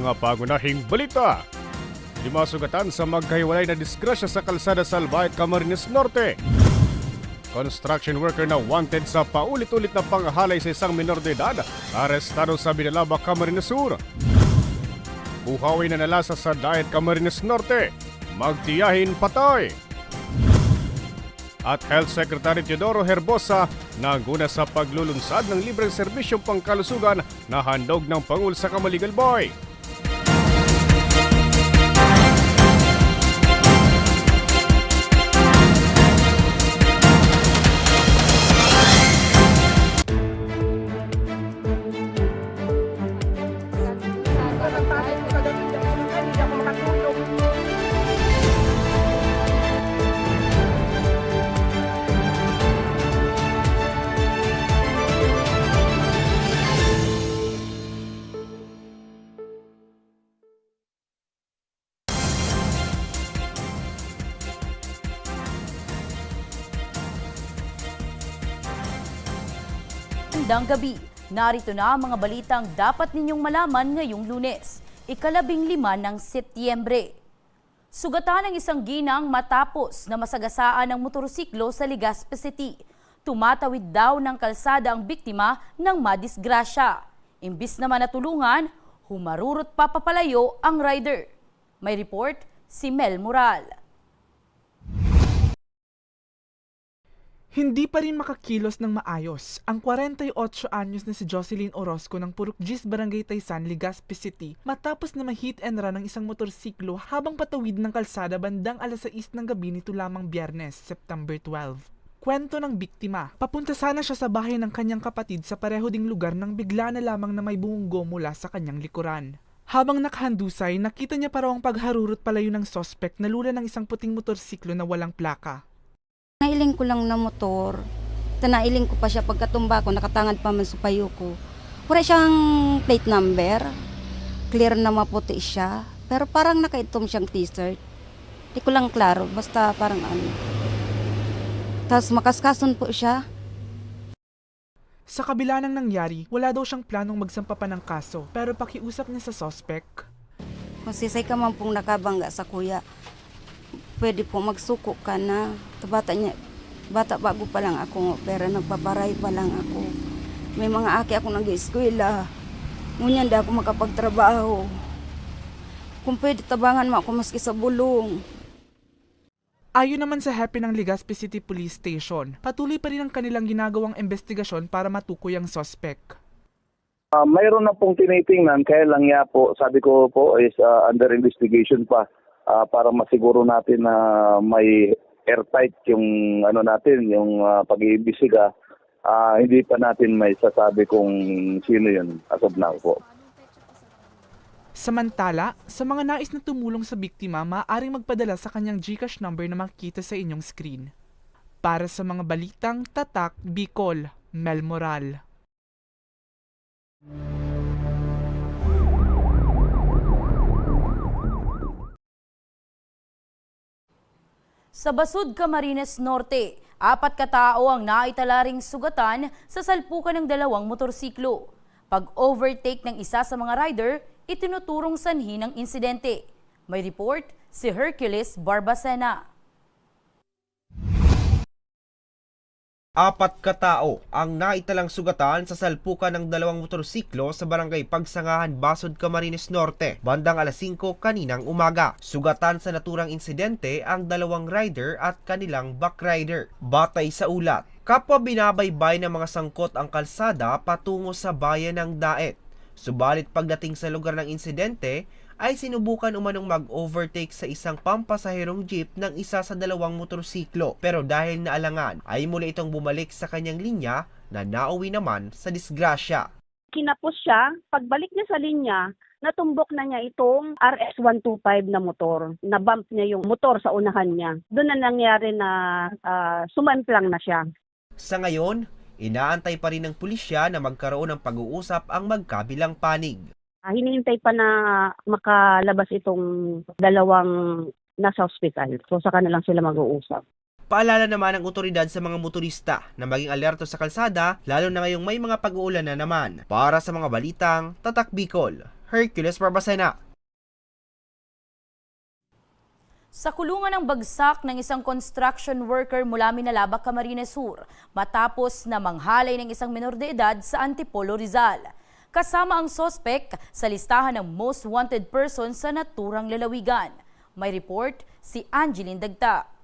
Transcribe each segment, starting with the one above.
mga pagunahing balita. Lima sugatan sa magkahiwalay na disgrasya sa kalsada sa Albay, Camarines Norte. Construction worker na wanted sa paulit-ulit na panghalay sa isang minor de edad, arestado sa Binalaba, Camarines Sur. Buhawi na nalasa sa Diet Camarines Norte, magtiyahin patay. At Health Secretary Teodoro Herbosa naguna sa paglulunsad ng libreng serbisyong pangkalusugan na handog ng Pangul sa Kamaligal Magandang gabi. Narito na ang mga balitang dapat ninyong malaman ngayong lunes, ikalabing lima ng Setyembre. Sugatan ng isang ginang matapos na masagasaan ng motorsiklo sa Legazpi City. Tumatawid daw ng kalsada ang biktima ng madisgrasya. Imbis naman natulungan, humarurot pa papalayo ang rider. May report si Mel Moral. Hindi pa rin makakilos ng maayos ang 48 anyos na si Jocelyn Orozco ng Purukjis Barangay Taysan, Legazpi City matapos na ma-hit and run ng isang motorsiklo habang patawid ng kalsada bandang alas 6 ng gabi nito lamang biyernes, September 12. Kwento ng biktima, papunta sana siya sa bahay ng kanyang kapatid sa pareho ding lugar nang bigla na lamang na may bumunggo mula sa kanyang likuran. Habang nakahandusay, nakita niya pa raw ang pagharurot palayo ng sospek na lula ng isang puting motorsiklo na walang plaka. Nailing ko lang na motor. Tanailing ko pa siya pagkatumba ko, nakatangad pa man sa payo ko. Wala siyang plate number. Clear na maputi siya. Pero parang nakaitom siyang t-shirt. Di ko lang klaro, basta parang ano. Tapos makaskason po siya. Sa kabila ng nangyari, wala daw siyang planong magsampa pa ng kaso pero pakiusap niya sa sospek. Kung sisay ka man pong nakabangga sa kuya, pwede po magsuko ka na. Bata niya, bata bago pa lang ako, pero nagpaparay pa lang ako. May mga aki ako nag-eskwela. Ngunyan di ako makapagtrabaho. Kung pwede tabangan mo ako maski sa bulong. Ayon naman sa happy ng Legazpi City Police Station, patuloy pa rin ang kanilang ginagawang investigasyon para matukoy ang sospek. Ah, mayroon na pong tinitingnan, kaya lang nga po, sabi ko po is ah, under investigation pa ah, para masiguro natin na may airtight yung ano natin, yung ah, pag-iimbestiga. Ah, hindi pa natin may sasabi kung sino yun as of now po. Samantala, sa mga nais na tumulong sa biktima, maaaring magpadala sa kanyang GCash number na makikita sa inyong screen. Para sa mga balitang Tatak Bicol, Mel Moral. Sa Basud, Camarines Norte, apat katao ang naitalaring sugatan sa salpukan ng dalawang motorsiklo. Pag-overtake ng isa sa mga rider, itinuturong sanhi ng insidente. May report si Hercules Barbacena. Apat katao ang naitalang sugatan sa salpukan ng dalawang motorsiklo sa barangay Pagsangahan, Basod, Camarines Norte, bandang alas 5 kaninang umaga. Sugatan sa naturang insidente ang dalawang rider at kanilang backrider. Batay sa ulat, kapwa binabaybay ng mga sangkot ang kalsada patungo sa bayan ng Daet. Subalit pagdating sa lugar ng insidente, ay sinubukan umanong mag-overtake sa isang pampasaherong jeep ng isa sa dalawang motorsiklo. Pero dahil naalangan, ay muli itong bumalik sa kanyang linya na nauwi naman sa disgrasya. kinapos siya, pagbalik niya sa linya, natumbok na niya itong RS-125 na motor. Nabump niya yung motor sa unahan niya. Doon na nangyari na uh, sumamplang na siya. Sa ngayon, inaantay pa rin ng pulisya na magkaroon ng pag-uusap ang magkabilang panig. Ah, hinihintay pa na makalabas itong dalawang nasa hospital. So saka na lang sila mag-uusap. Paalala naman ng otoridad sa mga motorista na maging alerto sa kalsada lalo na ngayong may mga pag-uulan na naman. Para sa mga balitang Tatak Bicol, Hercules Barbacena. Sa kulungan ng bagsak ng isang construction worker mula Minalabak, Camarines Sur matapos na manghalay ng isang menor de edad sa Antipolo, Rizal. Kasama ang sospek sa listahan ng most wanted person sa naturang lalawigan. May report si Angeline Dagta.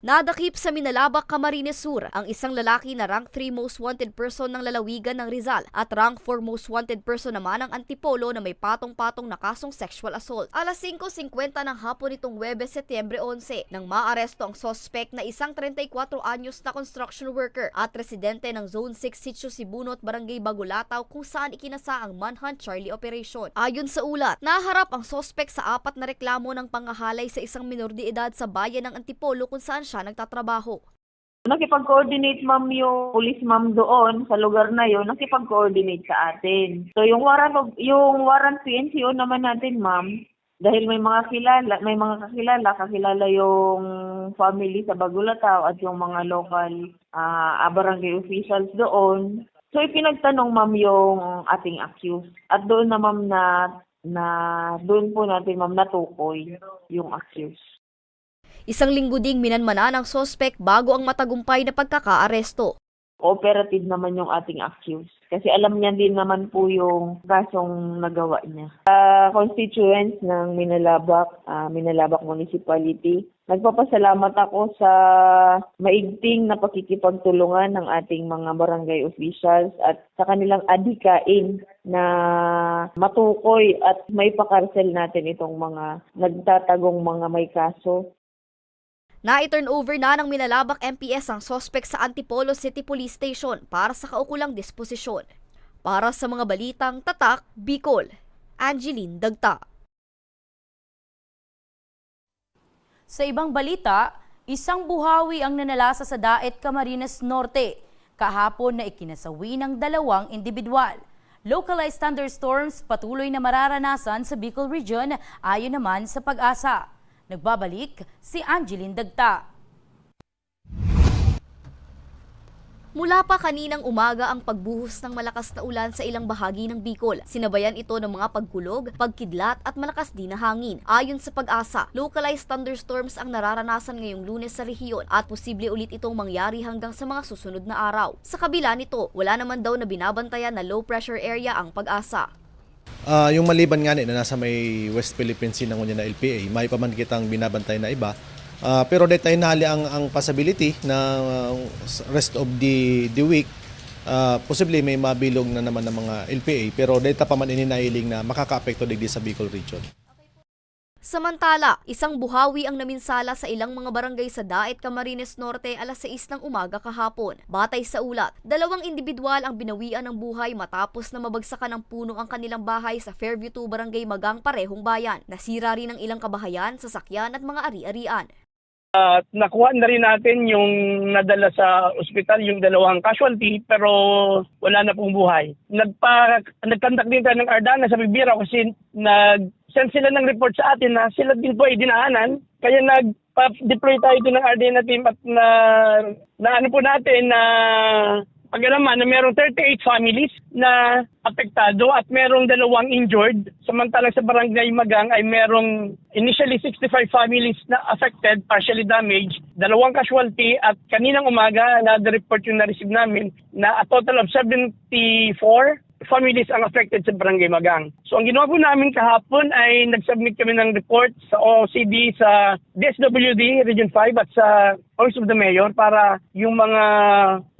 Nadakip sa Minalabak, Camarines Sur ang isang lalaki na rank 3 most wanted person ng lalawigan ng Rizal at rank 4 most wanted person naman ng Antipolo na may patong-patong na kasong sexual assault. Alas 5.50 ng hapon nitong Webes, Setyembre 11 nang maaresto ang sospek na isang 34 anyos na construction worker at residente ng Zone 6 Sitio Sibunot, Barangay Bagulataw kung saan ikinasa ang Manhunt Charlie Operation. Ayon sa ulat, naharap ang sospek sa apat na reklamo ng pangahalay sa isang minor de edad sa bayan ng Antipolo kung saan siya nagtatrabaho. Nakipag-coordinate ma'am yung police ma'am doon sa lugar na yon, nakipag-coordinate sa atin. So yung warrant of, yung warrant PNCO naman natin ma'am, dahil may mga kilala, may mga kakilala, kakilala yung family sa Bagulataw at yung mga local ah barangay officials doon. So ipinagtanong ma'am yung ating accused. At doon na ma'am na na doon po natin ma'am natukoy yung accused. Isang linggo ding minanmana ng sospek bago ang matagumpay na pagkakaaresto. Operative naman yung ating accused. Kasi alam niya din naman po yung kasong nagawa niya. Sa constituents ng Minalabak, ah, Minalabak Municipality, nagpapasalamat ako sa maigting na pakikipagtulungan ng ating mga barangay officials at sa kanilang adikain na matukoy at may pakarsel natin itong mga nagtatagong mga may kaso Na-turn over na ng Minalabak MPS ang sospek sa Antipolo City Police Station para sa kaukulang disposisyon. Para sa mga balitang tatak, Bicol, Angeline Dagta. Sa ibang balita, isang buhawi ang nanalasa sa Daet Camarines Norte kahapon na ikinasawi ng dalawang individual. Localized thunderstorms patuloy na mararanasan sa Bicol Region ayon naman sa pag-asa. Nagbabalik si Angeline Dagta. Mula pa kaninang umaga ang pagbuhos ng malakas na ulan sa ilang bahagi ng Bicol. Sinabayan ito ng mga pagkulog, pagkidlat at malakas din na hangin. Ayon sa pag-asa, localized thunderstorms ang nararanasan ngayong lunes sa rehiyon at posible ulit itong mangyari hanggang sa mga susunod na araw. Sa kabila nito, wala naman daw na binabantayan na low pressure area ang pag-asa. Ah, yung maliban nga na nasa may West Philippine Sea ng na LPA, may pa man kitang binabantay na iba. Ah, pero dahil tayo nahali ang, ang possibility na uh, rest of the, the week, ah, posible may mabilog na naman ng mga LPA. Pero dahil pa man ininailing na makaka-apekto digdi sa Bicol region. Samantala, isang buhawi ang naminsala sa ilang mga barangay sa Daet, Camarines Norte alas 6 ng umaga kahapon. Batay sa ulat, dalawang individual ang binawian ng buhay matapos na mabagsakan ng puno ang kanilang bahay sa Fairview 2 Barangay Magang Parehong Bayan. Nasira rin ang ilang kabahayan, sasakyan at mga ari-arian. At nakuha na rin natin yung nadala sa ospital, yung dalawang casualty, pero wala na pong buhay. Nagpa, nagkandak din tayo ng Ardana sa Bibira kasi nag-send sila ng report sa atin na sila din po ay dinaanan. Kaya nagpa-deploy tayo din ng Ardena team at na, na ano po natin na pag-alaman na merong 38 families na apektado at merong dalawang injured. Samantalang sa Barangay Magang ay merong initially 65 families na affected, partially damaged, dalawang casualty at kaninang umaga na the report yung na-receive namin na a total of 74 families ang affected sa Barangay Magang. So ang ginawa po namin kahapon ay nag-submit kami ng report sa OCD sa DSWD Region 5 at sa Office of the Mayor para yung mga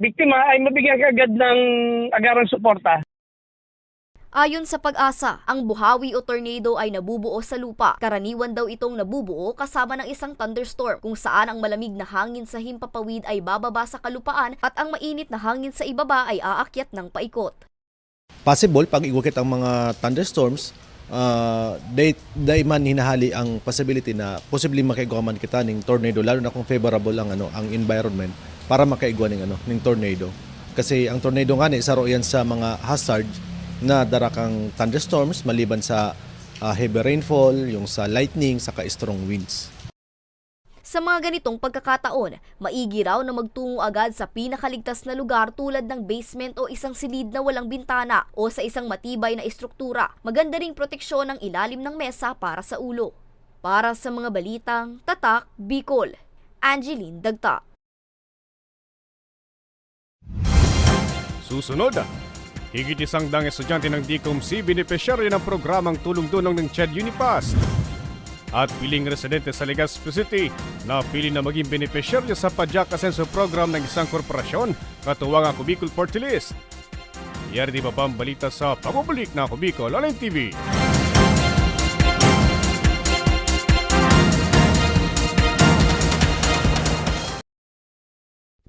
biktima ay mabigyan agad ng agarang suporta. Ayon sa pag-asa, ang buhawi o tornado ay nabubuo sa lupa. Karaniwan daw itong nabubuo kasama ng isang thunderstorm kung saan ang malamig na hangin sa himpapawid ay bababa sa kalupaan at ang mainit na hangin sa ibaba ay aakyat ng paikot. Possible, pag igukit ang mga thunderstorms, uh, day, day man hinahali ang possibility na posibleng makaigwa man kita ng tornado, lalo na kung favorable ang, ano, ang environment para makaigwa ng, ano, ng tornado. Kasi ang tornado nga ni, isa ro yan sa mga hazard na darakang thunderstorms maliban sa uh, heavy rainfall, yung sa lightning, saka strong winds. Sa mga ganitong pagkakataon, maigi raw na magtungo agad sa pinakaligtas na lugar tulad ng basement o isang silid na walang bintana o sa isang matibay na istruktura. Maganda ring proteksyon ng ilalim ng mesa para sa ulo. Para sa mga balitang Tatak, Bicol, Angeline Dagta. Susunod, higit isang dang estudyante ng DCOMC benepisyaryo ng programang tulong-dunong ng CHED Unipass. At piling residente sa Legazpi City na pili na maging benepisyaryo sa Padyak Asenso Program ng isang korporasyon katuwang ang Kubicol Party List. Iyari di ba balita sa pagbabalik na Kubicol Online TV.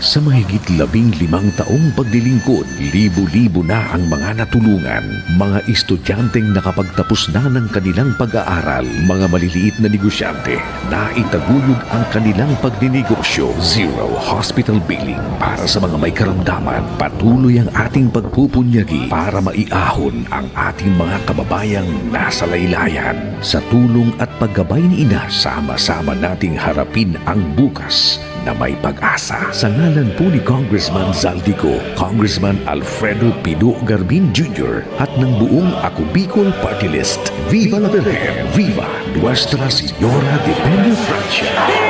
Sa mahigit labing limang taong paglilingkod, libo-libo na ang mga natulungan. Mga estudyanteng nakapagtapos na ng kanilang pag-aaral, mga maliliit na negosyante na itaguyod ang kanilang pagdinegosyo. Zero hospital billing para sa mga may karamdaman. Patuloy ang ating pagpupunyagi para maiahon ang ating mga kababayang nasa laylayan. Sa tulong at paggabay ni Ina, sama-sama nating harapin ang bukas na may pag-asa. Sa ngalan po ni Congressman Zaldico, Congressman Alfredo Pino Garbin Jr. at ng buong Ako Bicol Party List, Viva la Virgen! Viva Nuestra Señora de Peña Francia!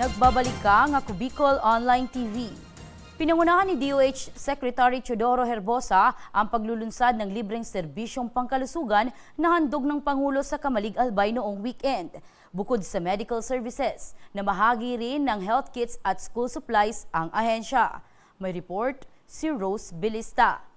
Nagbabalik ka nga Kubicol Online TV. Pinangunahan ni DOH Secretary Chodoro Herbosa ang paglulunsad ng libreng serbisyong pangkalusugan na handog ng Pangulo sa Kamalig Albay noong weekend. Bukod sa medical services, namahagi rin ng health kits at school supplies ang ahensya. May report si Rose Bilista.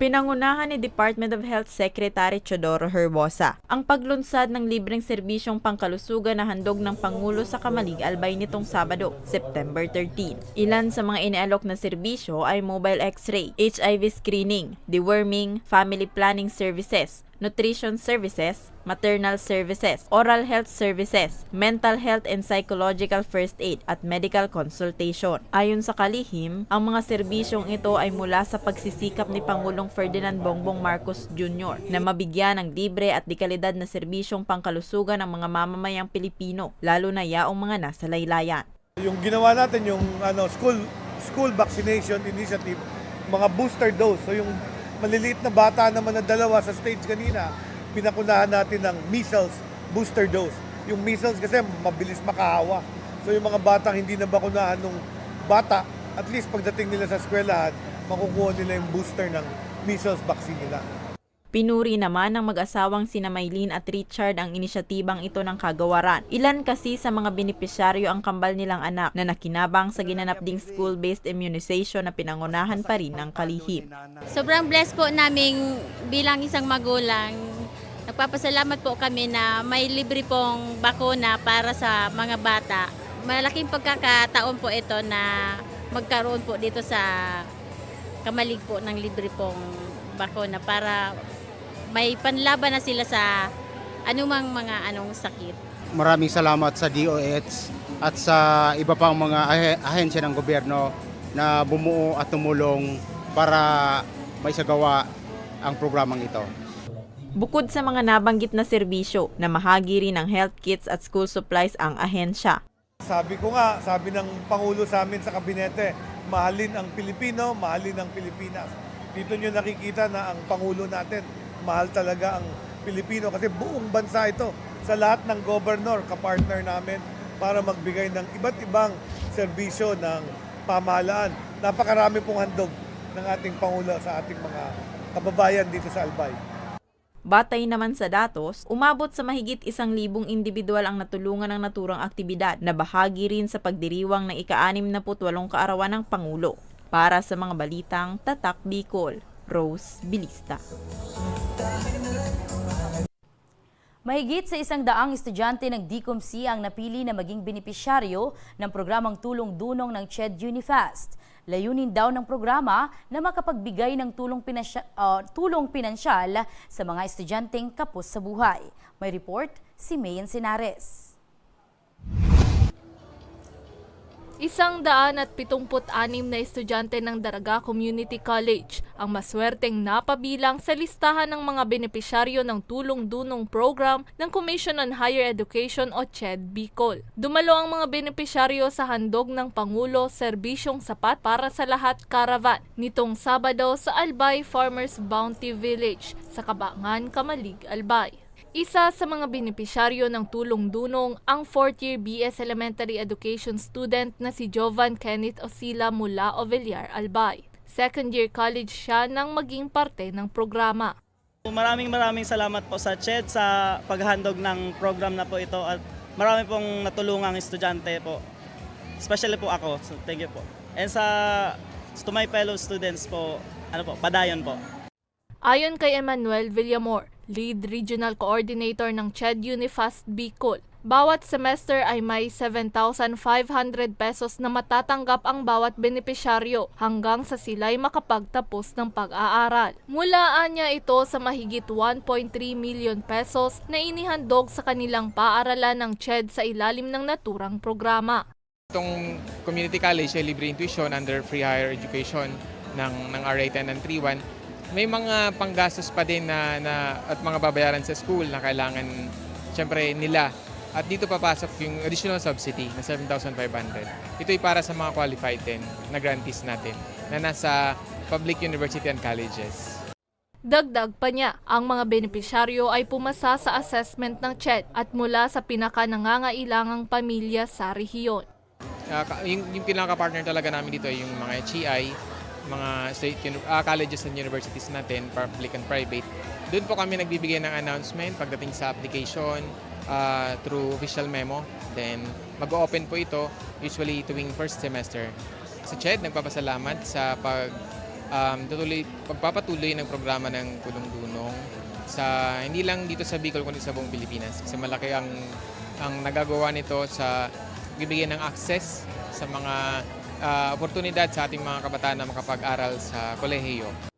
Pinangunahan ni Department of Health Secretary Chodoro Herbosa ang paglunsad ng libreng serbisyong pangkalusugan na handog ng Pangulo sa Kamalig Albay nitong Sabado, September 13. Ilan sa mga inialok na serbisyo ay mobile x-ray, HIV screening, deworming, family planning services, nutrition services, maternal services, oral health services, mental health and psychological first aid at medical consultation. Ayon sa kalihim, ang mga serbisyong ito ay mula sa pagsisikap ni Pangulong Ferdinand Bongbong Marcos Jr. na mabigyan ng libre at dikalidad na serbisyong pangkalusugan ng mga mamamayang Pilipino, lalo na yaong mga nasa laylayan. Yung ginawa natin yung ano school school vaccination initiative, mga booster dose. So yung maliliit na bata naman na dalawa sa stage kanina, pinakunahan natin ng measles booster dose. Yung measles kasi mabilis makahawa. So yung mga batang hindi na bakunahan nung bata, at least pagdating nila sa eskwelahan, makukuha nila yung booster ng measles vaccine nila. Pinuri naman ng mag-asawang sina Maylene at Richard ang inisyatibang ito ng kagawaran. Ilan kasi sa mga benepisyaryo ang kambal nilang anak na nakinabang sa ginanap ding school-based immunization na pinangunahan pa rin ng kalihim. Sobrang blessed po namin bilang isang magulang. Nagpapasalamat po kami na may libre pong bakuna para sa mga bata. Malaking pagkakataon po ito na magkaroon po dito sa kamalig po ng libre pong bakuna para may panlaban na sila sa anumang mga anong sakit. Maraming salamat sa DOH at sa iba pang mga ahe- ahensya ng gobyerno na bumuo at tumulong para may sagawa ang programang ito. Bukod sa mga nabanggit na serbisyo, na mahagi rin ng health kits at school supplies ang ahensya. Sabi ko nga, sabi ng Pangulo sa amin sa kabinete, mahalin ang Pilipino, mahalin ang Pilipinas. Dito nyo nakikita na ang Pangulo natin, mahal talaga ang Pilipino kasi buong bansa ito sa lahat ng governor, kapartner namin para magbigay ng iba't ibang serbisyo ng pamahalaan. Napakarami pong handog ng ating Pangulo sa ating mga kababayan dito sa Albay. Batay naman sa datos, umabot sa mahigit isang libong individual ang natulungan ng naturang aktibidad na bahagi rin sa pagdiriwang ng ika-anim na putwalong kaarawan ng Pangulo. Para sa mga balitang Tatak Bicol, Rose Bilista. Mahigit sa isang daang estudyante ng DCOMC ang napili na maging benepisyaryo ng programang Tulong Dunong ng CHED Unifast. Layunin daw ng programa na makapagbigay ng tulong, pinasya, uh, tulong pinansyal sa mga estudyanteng kapos sa buhay. May report si Mayan Sinares. Isang daan at pitumput anim na estudyante ng Daraga Community College ang maswerteng napabilang sa listahan ng mga benepisyaryo ng tulong-dunong program ng Commission on Higher Education o CHED Bicol. Dumalo ang mga benepisyaryo sa handog ng Pangulo Serbisyong Sapat para sa Lahat Caravan nitong Sabado sa Albay Farmers Bounty Village sa Kabangan, Kamalig, Albay. Isa sa mga benepisyaryo ng tulong dunong ang 4th year BS Elementary Education student na si Jovan Kenneth Osila mula Ovellar, Albay. Second year college siya nang maging parte ng programa. Maraming maraming salamat po sa CHED sa paghandog ng program na po ito at marami pong natulungang estudyante po. Especially po ako, so thank you po. And sa to my fellow students po, ano po, padayon po. Ayon kay Emmanuel Villamor, lead regional coordinator ng CHED Unifast Bicol, bawat semester ay may 7,500 pesos na matatanggap ang bawat benepisyaryo hanggang sa sila'y makapagtapos ng pag-aaral. Mulaan niya ito sa mahigit 1.3 million pesos na inihandog sa kanilang paaralan ng CHED sa ilalim ng naturang programa. Itong community college ay libre tuition under free higher education ng, ng RA 10 and 31 may mga panggastos pa din na, na at mga babayaran sa school na kailangan syempre nila. At dito papasok yung additional subsidy na 7,500. Ito ay para sa mga qualified din na grantees natin na nasa public university and colleges. Dagdag pa niya, ang mga benepisyaryo ay pumasa sa assessment ng CHED at mula sa pinaka-nangangailangang pamilya sa rehiyon. Uh, yung, yung pinaka-partner talaga namin dito ay yung mga HEI, mga state uh, colleges and universities natin, public and private. Doon po kami nagbibigay ng announcement pagdating sa application uh, through official memo. Then mag-open po ito usually tuwing first semester. Sa CHED, nagpapasalamat sa pag um, tutuloy, pagpapatuloy ng programa ng tulong-dunong sa hindi lang dito sa Bicol kundi sa buong Pilipinas kasi malaki ang ang nagagawa nito sa bibigyan ng access sa mga ah, oportunidad sa ating mga kabataan na makapag-aral sa kolehiyo.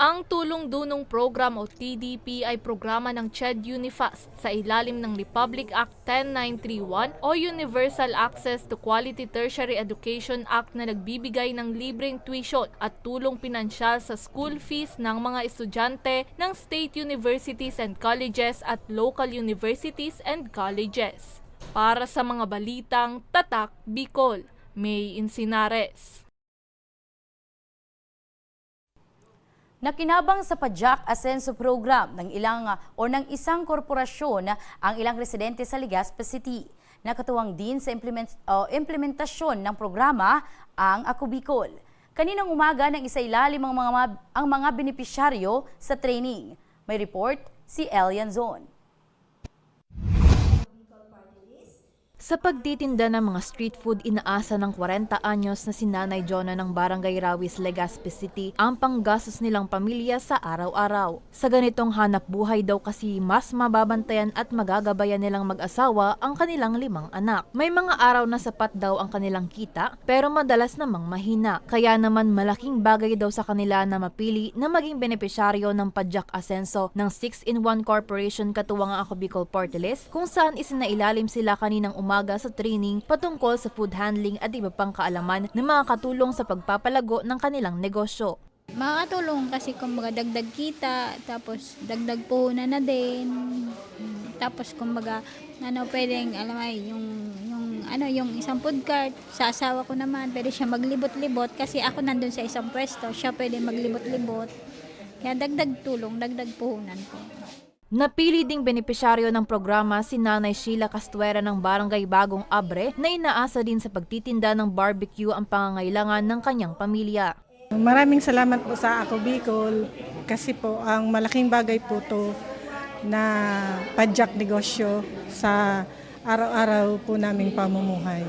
Ang Tulong Dunong Program o TDP ay programa ng CHED Unifast sa ilalim ng Republic Act 10931 o Universal Access to Quality Tertiary Education Act na nagbibigay ng libreng tuition at tulong pinansyal sa school fees ng mga estudyante ng state universities and colleges at local universities and colleges. Para sa mga balitang Tatak Bicol, May Insinares. Nakinabang sa Pajak Asenso Program ng ilang o ng isang korporasyon ang ilang residente sa Legazpi City. Nakatuwang din sa implement, o implementasyon ng programa ang Ako. Kaninang umaga ng isa ilalim ang mga, ang mga benepisyaryo sa training. May report si Elian Zon. Sa pagtitinda ng mga street food, inaasa ng 40 anyos na si Nanay Jonna ng Barangay Rawis, Legazpi City ang panggastos nilang pamilya sa araw-araw. Sa ganitong hanap buhay daw kasi mas mababantayan at magagabayan nilang mag-asawa ang kanilang limang anak. May mga araw na sapat daw ang kanilang kita pero madalas namang mahina. Kaya naman malaking bagay daw sa kanila na mapili na maging benepisyaryo ng Pajak Asenso ng 6-in-1 Corporation katuwang ang Ako Bicol Party kung saan isinailalim sila kaninang umaga sa training patungkol sa food handling at iba pang kaalaman na makakatulong sa pagpapalago ng kanilang negosyo. Makakatulong kasi kumbaga dagdag kita, tapos dagdag puhunan na din. Tapos kumbaga ano pwedeng alam mo yung yung ano yung isang food cart sa asawa ko naman pwede siya maglibot-libot kasi ako nandun sa isang pwesto, siya pwede maglibot-libot. Kaya dagdag tulong, dagdag puhunan po. Napili ding benepisyaryo ng programa si Nanay Sheila Castuera ng Barangay Bagong Abre na inaasa din sa pagtitinda ng barbecue ang pangangailangan ng kanyang pamilya. Maraming salamat po sa Ako Bicol kasi po ang malaking bagay po to na padyak negosyo sa araw-araw po naming pamumuhay.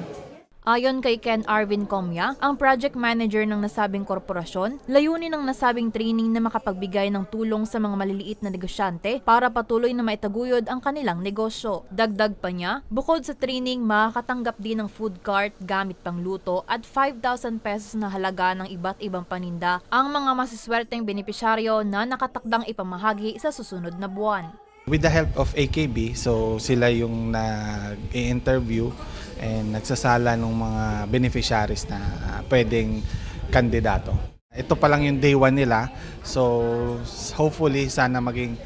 Ayon kay Ken Arvin Comya, ang project manager ng nasabing korporasyon, layunin ng nasabing training na makapagbigay ng tulong sa mga maliliit na negosyante para patuloy na maitaguyod ang kanilang negosyo. Dagdag pa niya, bukod sa training, makakatanggap din ng food cart, gamit pangluto at 5,000 pesos na halaga ng iba't ibang paninda ang mga masiswerteng benepisyaryo na nakatakdang ipamahagi sa susunod na buwan. With the help of AKB, so sila yung nag-interview and nagsasala ng mga beneficiaries na pwedeng kandidato. Ito pa lang yung day one nila, so hopefully sana maging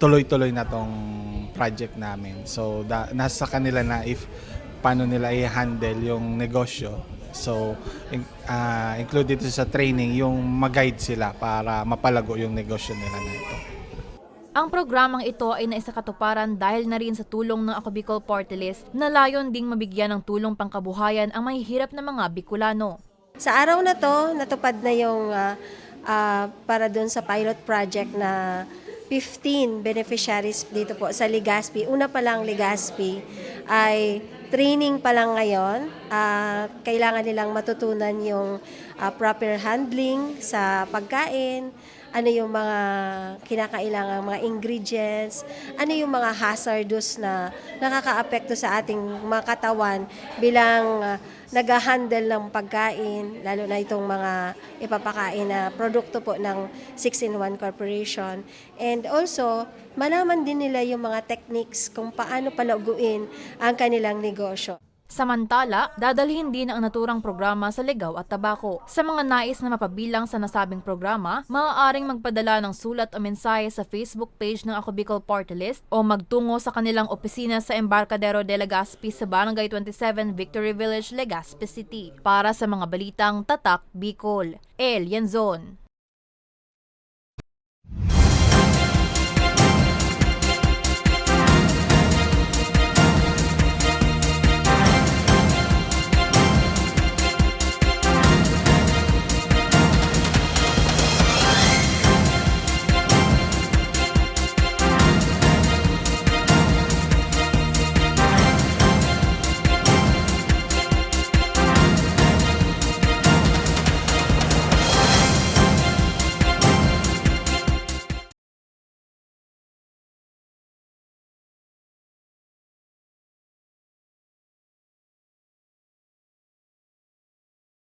tuloy-tuloy na tong project namin. So da, nasa kanila na if paano nila i-handle yung negosyo. So uh, included sa training yung mag-guide sila para mapalago yung negosyo nila na ito. Ang programang ito ay naisakatuparan dahil na rin sa tulong ng Ako Bicol Party List na layon ding mabigyan ng tulong pangkabuhayan ang mahihirap na mga Bicolano. Sa araw na to, natupad na yung ah, ah, para doon sa pilot project na 15 beneficiaries dito po sa Legazpi. Una pa lang Legazpi ay training pa lang ngayon. Ah, kailangan nilang matutunan yung ah, proper handling sa pagkain, ano yung mga kinakailangan mga ingredients, ano yung mga hazardous na nakakaapekto sa ating mga katawan bilang uh, nag-handle ng pagkain, lalo na itong mga ipapakain na produkto po ng 6-in-1 Corporation. And also, malaman din nila yung mga techniques kung paano palaguin ang kanilang negosyo. Samantala, dadalhin din ang naturang programa sa Ligaw at Tabako. Sa mga nais na mapabilang sa nasabing programa, maaaring magpadala ng sulat o mensahe sa Facebook page ng Ako Bicol Party List o magtungo sa kanilang opisina sa Embarcadero de Legazpi sa Barangay 27 Victory Village, Legazpi City. Para sa mga balitang Tatak Bicol, El Yanzon.